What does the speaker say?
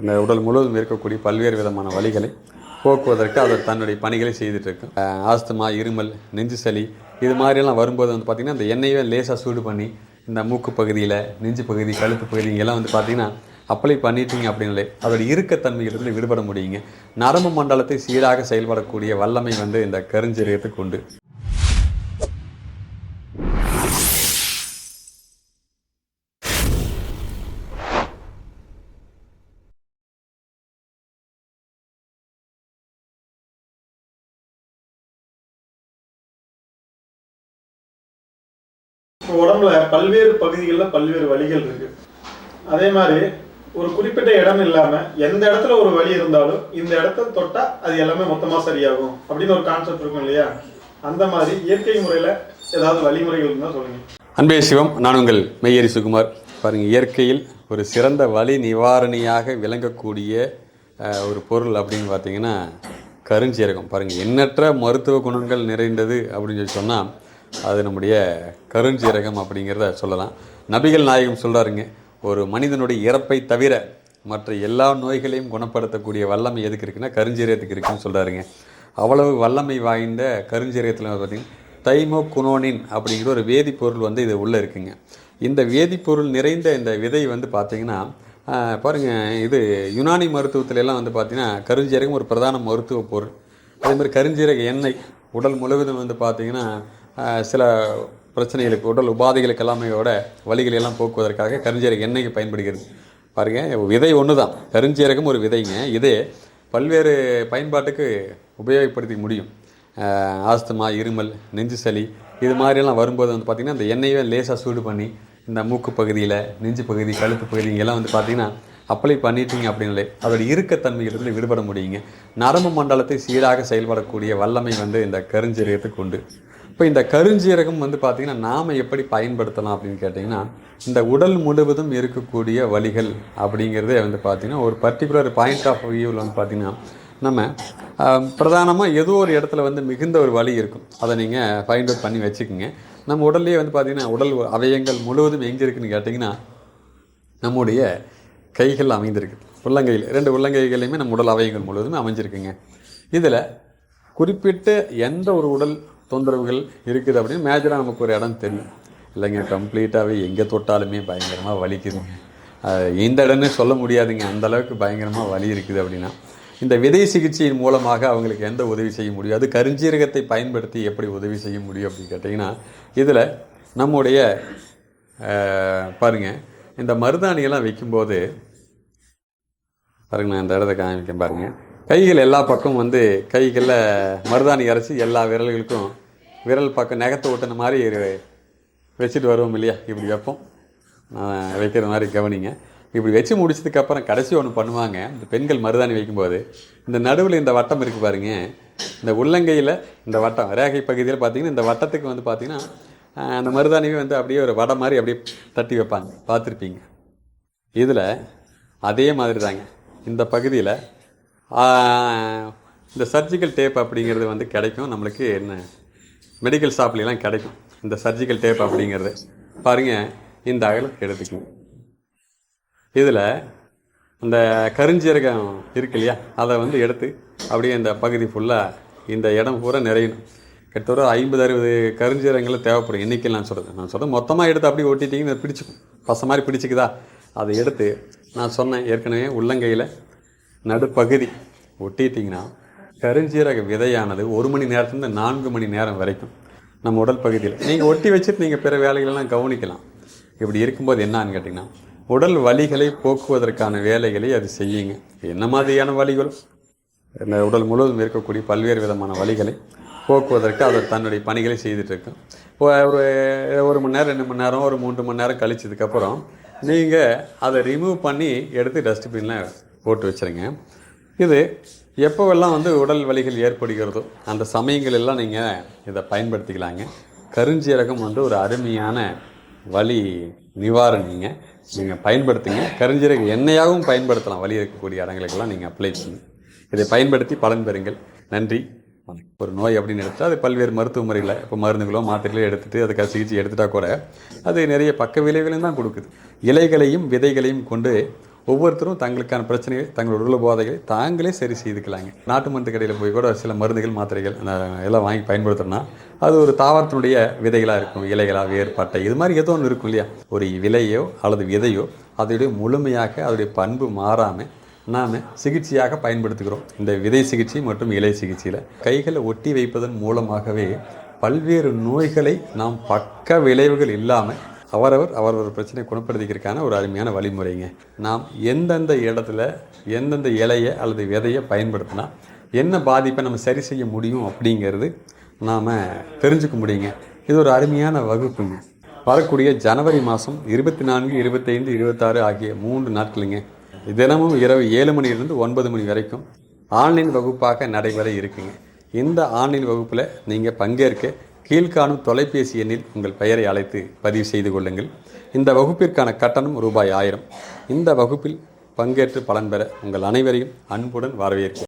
இந்த உடல் முழுவதும் இருக்கக்கூடிய பல்வேறு விதமான வழிகளை போக்குவதற்கு அது தன்னுடைய பணிகளை செய்துட்டு இருக்கு ஆஸ்துமா இருமல் நெஞ்சு சளி இது மாதிரியெல்லாம் வரும்போது வந்து பார்த்திங்கன்னா இந்த எண்ணெயை லேசாக சூடு பண்ணி இந்த மூக்கு பகுதியில் நெஞ்சு பகுதி கழுத்து பகுதி இங்கெல்லாம் வந்து பார்த்திங்கன்னா அப்ளை பண்ணிட்டீங்க அப்படின்னாலே அதோட இறுக்கத்தன்மையிலிருந்து விடுபட முடியுங்க. நரம்பு மண்டலத்தை சீராக செயல்படக்கூடிய வல்லமை வந்து இந்த கருஞ்சீரகத்துக்கு உண்டு. இப்போ உடம்புல பல்வேறு பகுதிகளில் பல்வேறு வழிகள் இருக்கு. அதே மாதிரி ஒரு குறிப்பிட்ட இடம் இல்லாம எந்த இடத்துல ஒரு வழி இருந்தாலும் இந்த இடத்த தொட்டா அது எல்லாமே மொத்தமா சரியாகும் அப்படின்னு ஒரு கான்செப்ட் இருக்கும் இல்லையா? அந்த மாதிரி இயற்கை முறையில ஏதாவது வழிமுறைகள் இருந்தால் சொல்லுங்க. அன்பே சிவம் நான் உங்கள் மெய்யரி சுகுமார். பாருங்க இயற்கையில் ஒரு சிறந்த வலி நிவாரணியாக விளங்கக்கூடிய ஒரு பொருள் அப்படின்னு பார்த்தீங்கன்னா கருஞ்சீரகம். பாருங்கள் எண்ணற்ற மருத்துவ குணங்கள் நிறைந்தது அப்படின்னு சொல்லி சொன்னால் அது நம்முடைய கருஞ்சீரகம் அப்படிங்கிறத சொல்லலாம். நபிகள் நாயகம் சொல்கிறாருங்க ஒரு மனிதனுடைய இறப்பை தவிர மற்ற எல்லா நோய்களையும் குணப்படுத்தக்கூடிய வல்லமை எதுக்கு இருக்குன்னா கருஞ்சீரகத்துக்கு இருக்குன்னு சொல்கிறாருங்க அவ்வளவு வல்லமை வாய்ந்த கருஞ்சீரகத்தில் பார்த்தீங்கன்னா தைமோ குனோனின் அப்படிங்கிற ஒரு வேதிப்பொருள் வந்து இது உள்ளே இருக்குங்க. இந்த வேதிப்பொருள் நிறைந்த இந்த விதை வந்து பார்த்திங்கன்னா பாருங்கள் இது யுனானி மருத்துவத்திலெல்லாம் வந்து பார்த்தீங்கன்னா கருஞ்சீரகம் ஒரு பிரதான மருத்துவ பொருள். அதே மாதிரி கருஞ்சீரக எண்ணெய் உடல் முழுவதும் வந்து பார்த்தீங்கன்னா சில பிரச்சனைகளுக்கு உடல் உபாதைகளுக்கு எல்லாமையோட வழிகளை எல்லாம் போக்குவதற்காக கருஞ்சீரகம் எண்ணெய் பயன்படுகிறது? பாருங்கள் விதை ஒன்று தான் கருஞ்சீரகம் ஒரு விதைங்க. இதே பல்வேறு பயன்பாட்டுக்கு உபயோகப்படுத்திக்க முடியும். ஆஸ்துமா இருமல் நெஞ்சு சளி இது மாதிரிலாம் வரும்போது வந்து பார்த்திங்கன்னா இந்த எண்ணெயை லேசாக சூடு பண்ணி இந்த மூக்கு பகுதியில் நெஞ்சு பகுதி கழுத்து பகுதி இங்கெல்லாம் வந்து பார்த்திங்கன்னா அப்ளை பண்ணிட்டீங்க அப்படின்னாலே அதோட இறுக்கத்தன்மையிலிருந்து விடுபட முடியுங்க. நரம்பு மண்டலத்தை சீராக செயல்படக்கூடிய வல்லமை வந்து இந்த கருஞ்சீரகத்துக்கு உண்டு. இப்போ இந்த கருஞ்சீரகம் வந்து பார்த்திங்கன்னா நாம் எப்படி பயன்படுத்தலாம் அப்படின்னு கேட்டிங்கன்னா இந்த உடல் முழுவதும் இருக்கக்கூடிய வலிகள் அப்படிங்கிறதே வந்து பார்த்திங்கன்னா ஒரு பர்டிகுலர் பாயிண்ட் ஆஃப் வியூவில் வந்து பார்த்திங்கன்னா நம்ம பிரதானமாக ஏதோ ஒரு இடத்துல வந்து மிகுந்த ஒரு வலி இருக்கும். அதை நீங்கள் ஃபைண்ட் அவுட் பண்ணி வச்சுக்கோங்க. நம்ம உடல்லையே வந்து பார்த்திங்கன்னா உடல் அவயங்கள் முழுவதும் எங்கே இருக்குன்னு கேட்டிங்கன்னா நம்முடைய கைகள் அமைந்திருக்கு. உள்ளங்கையில் ரெண்டு உள்ளங்கைகளையுமே நம்ம உடல் அவயங்கள் முழுவதும் அமைஞ்சிருக்குங்க. இதில் குறிப்பிட்ட எந்த ஒரு உடல் தொந்தரவுகள் இருக்குது அப்படின்னு மேஜராக நமக்கு ஒரு இடம் தெரியும். இல்லைங்க கம்ப்ளீட்டாகவே எங்கே தொட்டாலுமே பயங்கரமாக வலிக்குதுங்க. இந்த இடம்னு சொல்ல முடியாதுங்க. அந்த அளவுக்கு பயங்கரமாக வலி இருக்குது அப்படின்னா. இந்த விதை சிகிச்சையின் மூலமாக அவங்களுக்கு எந்த உதவி செய்ய முடியும்? அது கருஞ்சீரகத்தை பயன்படுத்தி எப்படி உதவி செய்ய முடியும் அப்படின்னு கேட்டிங்கன்னா இதில் நம்முடைய பாருங்கள் இந்த மருதாணியெல்லாம் வைக்கும்போது பாருங்க நான் இந்த இடத்த காமிக்கேன் பாருங்கள் கைகள் எல்லா பக்கம் வந்து கைகளில் மருதாணி அரைச்சி எல்லா விரல்களுக்கும் விரல் பக்கம் நகத்தை ஒட்டின மாதிரி ஒரு- வச்சுட்டு வருவோம் இல்லையா? இப்படி வைப்போம். நான் வைக்கிற மாதிரி கவனிங்க. இப்படி வச்சு முடிச்சதுக்கப்புறம் கடைசி ஒன்று பண்ணுவாங்க. இந்த பெண்கள் மருதாணி வைக்கும்போது. இந்த நடுவில் இந்த வட்டம் இருக்குது பாருங்க. இந்த உள்ளங்கையில் இந்த வட்டம் ரேகை பகுதியில் பார்த்தீங்கன்னா இந்த வட்டத்துக்கு வந்து பார்த்தீங்கன்னா அந்த மருதாணியை வந்து அப்படியே ஒரு வடை மாதிரி அப்படியே தட்டி வைப்பாங்க. பார்த்துருப்பீங்க. இதில் அதே மாதிரி தாங்க இந்த பகுதியில் இந்த சர்ஜிக்கல் டேப் அப்படிங்கிறது வந்து கிடைக்கும். நம்மளுக்கு என்ன மெடிக்கல் ஷாப்லாம் கிடைக்கும். இந்த சர்ஜிக்கல் டேப் அப்படிங்கிறது. பாருங்க இந்த அகலத்துக்கு எடுத்துக்கணும். இதில் அந்த கருஞ்சீரகம் இருக்கு இல்லையா? அதை வந்து எடுத்து அப்படியே இந்த பகுதி ஃபுல்லாக இந்த இடம் பூரா நிறையணும். கிட்டத்தட்ட ஐம்பது அறுபது கருஞ்சீரகங்களை தேவைப்படும். எண்ணிக்கையில் நான் சொல்கிறது நான் சொல்கிறேன் மொத்தமாக எடுத்து அப்படியே ஒட்டிட்டீங்கன்னு பிடிச்சிக்கும். பச மாதிரி பிடிச்சிக்குதா? அதை எடுத்து நான் சொன்னேன் ஏற்கனவே உள்ளங்கையில் நடுப்பகுதி ஒட்டிட்டிங்கன்னா கருஞ்சீரக விதையானது ஒரு மணி நேரத்துலேருந்து நான்கு மணி நேரம் வரைக்கும் நம்ம உடல் பகுதியில். நீங்கள் ஒட்டி வச்சுட்டு நீங்கள் பிற வேலைகளெல்லாம் கவனிக்கலாம். இப்படி இருக்கும்போது என்னன்னு கேட்டிங்கன்னா உடல் வலிகளை போக்குவதற்கான வேலைகளை அது செய்யுங்க. என்ன மாதிரியான வலிகள் இந்த உடல் முழுவதும் இருக்கக்கூடிய பல்வேறு விதமான வலிகளை போக்குவதற்கு அது தன்னுடைய பணிகளை செய்துட்டுருக்கும் இப்போ ஒரு ஒரு மணி நேரம் ரெண்டு மணி நேரம் ஒரு மூன்று மணி நேரம் கழிச்சதுக்கப்புறம் நீங்கள் அதை ரிமூவ் பண்ணி எடுத்து டஸ்ட்பின்லாம் போட்டு வச்சுருங்க. இது எப்போவெல்லாம் வந்து உடல் வலிகள் ஏற்படுகிறதோ அந்த சமயங்கள் எல்லாம் நீங்கள் இதை பயன்படுத்திக்கலாங்க. கருஞ்சீரகம் வந்து ஒரு அருமையான வலி நிவாரணிங்க நீங்கள் பயன்படுத்துங்க. கருஞ்சீரக எண்ணெயாகவும் பயன்படுத்தலாம். வலி இருக்கக்கூடிய இடங்களுக்கெல்லாம் நீங்கள் அப்ளை பண்ணுங்க. இதை பயன்படுத்தி பலன் பெறுங்கள். நன்றி. வணக்கம். ஒரு நோய் அப்படின்னு எடுத்தால் அது பல்வேறு மருத்துவ முறைகளை இப்போ மருந்துகளோ மாத்திரைகளோ எடுத்துகிட்டு அதுக்காக சிகிச்சை எடுத்துட்டா கூட அது நிறைய பக்க விளைவுகளையும் தான் கொடுக்குது. இலைகளையும் விதைகளையும் கொண்டு ஒவ்வொருத்தரும் தங்களுக்கான பிரச்சனைகள் தங்களோட உள்ள போதைகளை தாங்களே சரி செய்துக்கலாங்க. நாட்டு மருந்து கடையில் போய் கூட சில மருந்துகள் மாத்திரைகள் எல்லாம் வாங்கி பயன்படுத்துறோம்னா அது ஒரு தாவரத்தினுடைய விதைகளாக இருக்கும். இலைகளாக வேர் இது மாதிரி ஏதோ ஒன்று இருக்கும் இல்லையா? ஒரு விலையோ அல்லது விதையோ அதோடைய முழுமையாக அதோடைய பண்பு மாறாமல் நாம் சிகிச்சையாக பயன்படுத்துகிறோம். இந்த விதை சிகிச்சை மற்றும் இலை சிகிச்சையில் கைகளை ஒட்டி வைப்பதன் மூலமாகவே பல்வேறு நோய்களை நாம் பக்க விளைவுகள் இல்லாமல் அவரவர் அவரவர் பிரச்சனை குணப்படுத்திக்கிறதுக்கான ஒரு அருமையான வழிமுறைங்க. நாம் எந்தெந்த இடத்துல எந்தெந்த இலையை அல்லது விதையை பயன்படுத்தினா என்ன பாதிப்பை நம்ம சரி செய்ய முடியும் அப்படிங்கிறது நாம் தெரிஞ்சுக்க முடியுங்க. இது ஒரு அருமையான வகுப்புங்க. வரக்கூடிய ஜனவரி மாதம் இருபத்தி நான்கு இருபத்தைந்து இருபத்தாறு ஆகிய மூன்று நாட்களுங்க. தினமும் இரவு ஏழு மணியிலிருந்து ஒன்பது மணி வரைக்கும் ஆன்லைன் வகுப்பாக நடைபெற இருக்குங்க. இந்த ஆன்லைன் வகுப்பில் நீங்கள் பங்கேற்க கீழ்காணும் தொலைபேசி எண்ணில் உங்கள் பெயரை அழைத்து பதிவு செய்து கொள்ளுங்கள். இந்த வகுப்பிற்கான கட்டணம் ரூபாய் ஆயிரம். இந்த வகுப்பில் பங்கேற்று பலன் பெற உங்கள் அனைவரையும் அன்புடன் வரவேற்கிறேன்.